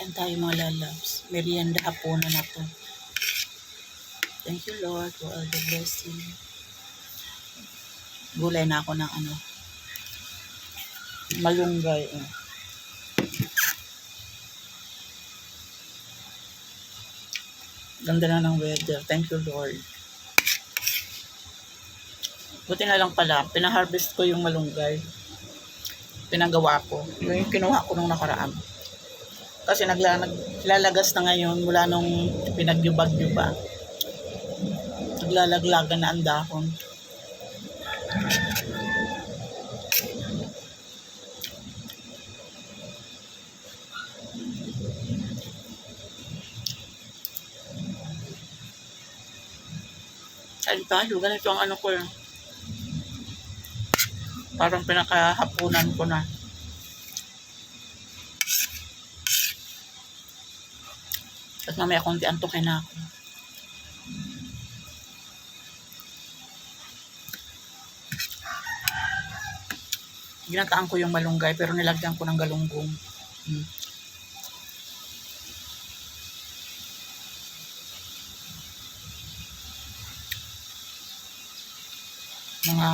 Kain tayo mga lalabs. Merienda hapunan na to. Thank you Lord for all the blessing. Gulay na ako ng ano. Malunggay. Eh. Ganda na ng weather. Thank you Lord. Buti na lang pala, pinaharvest ko yung malunggay. Pinagawa ko. Yung kinuha ko nung nakaraan. Kasi nagla, naglalagas na ngayon mula nung pinagyubag-yuba. Naglalaglagan na ang dahon. Ay tayo, ganito ang ano ko yun. Parang pinakahapunan ko na. At mamaya konti antukin na ako. Ginataan ko yung malunggay pero nilagyan ko ng galunggong. Hmm. Mga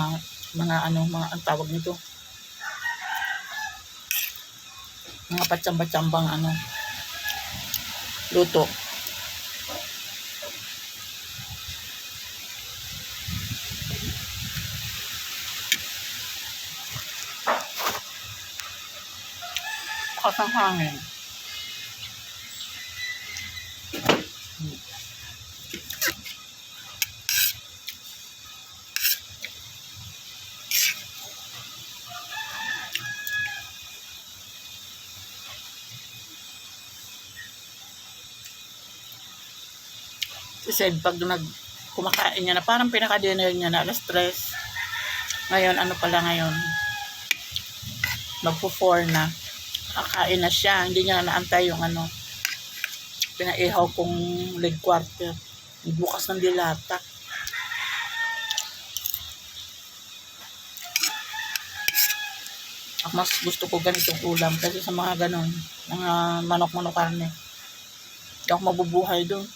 mga ano, mga ang tawag nito. Mga patsamba-tsambang ano, รูโตะขอสังหางเลย Sed, pag nag kumakain niya na, parang pinaka-dinner niya na alas stress. Ngayon, ano pala ngayon? Magpo-4 na. Kakain na siya. Hindi niya na naantay yung ano. Pinaihaw kong leg quarter. Bukas ng dilata. Mas gusto ko ganitong ulam kasi sa mga ganon, mga manok-manok karne. Hindi ako mabubuhay doon.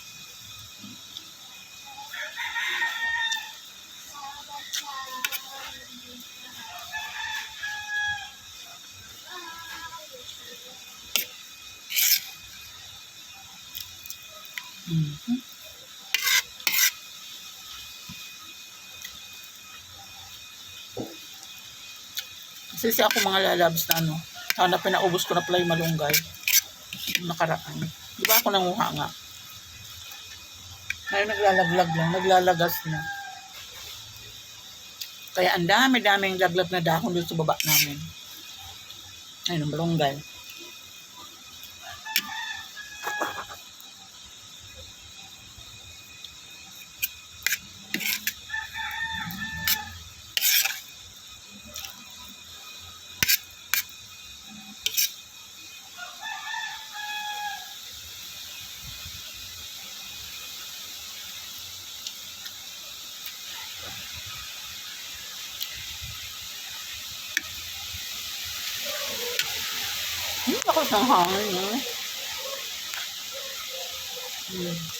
Kasi ako mga lalabs na ano, sana pinaubos ko na pala yung malunggay. Nakaraan. Di ba ako nanguha nga? Ngayon naglalaglag lang, naglalagas na. Kaya ang dami-daming laglag na dahon doon sa baba namin. Ayun, ang malunggay. Hmm, ako sa hangin, no? Hmm.